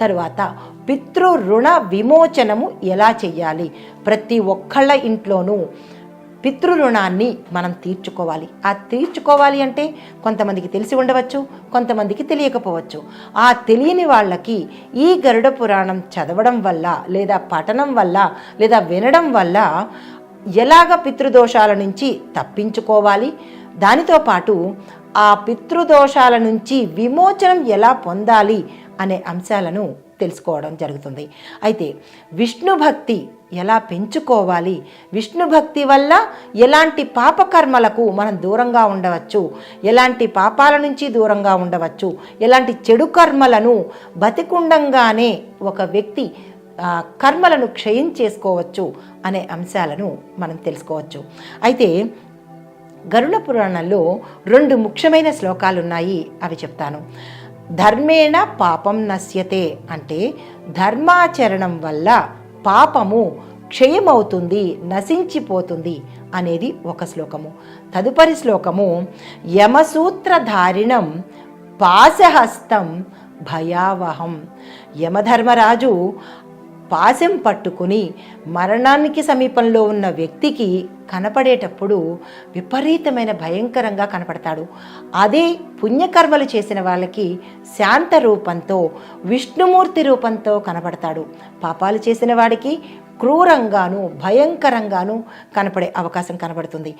తరువాత పితృ రుణ విమోచనము ఎలా చేయాలి ప్రతి ఒక్కళ్ళ ఇంట్లోనూ పితృ రుణాన్ని మనం తీర్చుకోవాలి. ఆ తీర్చుకోవాలి అంటే కొంతమందికి తెలిసి ఉండవచ్చు కొంతమందికి తెలియకపోవచ్చు. ఆ తెలియని వాళ్ళకి ఈ గరుడ పురాణం చదవడం వల్ల లేదా పఠనం వల్ల లేదా వినడం వల్ల ఎలాగ పితృదోషాల నుంచి తప్పించుకోవాలి? దానితో పాటు ఆ పితృదోషాల నుంచి విమోచనం ఎలా పొందాలి? అనే అంశాలను తెలుసుకోవడం జరుగుతుంది. అయితే విష్ణు భక్తి ఎలా పెంచుకోవాలి? విష్ణు భక్తి వల్ల ఎలాంటి పాపకర్మలకు మనం దూరంగా ఉండవచ్చు? ఎలాంటి పాపాల నుంచి దూరంగా ఉండవచ్చు? ఎలాంటి చెడు కర్మలను బతికుండంగానే ఒక వ్యక్తి కర్మలను క్షయం చేసుకోవచ్చు అనే అంశాలను మనం తెలుసుకోవచ్చు. అయితే గరుడ పురాణంలో రెండు ముఖ్యమైన శ్లోకాలు ఉన్నాయి అవి చెప్తాను. ధర్మేణ పాపం నశ్యతే అంటే ధర్మాచరణం వల్ల పాపము క్షయమవుతుంది నశించిపోతుంది అనేది ఒక శ్లోకము. తదుపరి శ్లోకము యమసూత్రధారిణం పాశహస్తం భయావహం. యమధర్మరాజు పాశం పట్టుకుని మరణానికి సమీపంలో ఉన్న వ్యక్తికి కనపడేటప్పుడు విపరీతమైన భయంకరంగా కనపడతాడు. అదే పుణ్యకర్మలు చేసిన వాళ్ళకి శాంత రూపంతో విష్ణుమూర్తి రూపంతో కనపడతాడు. పాపాలు చేసిన వాడికి క్రూరంగాను భయంకరంగాను కనపడే అవకాశం కనబడుతుంది.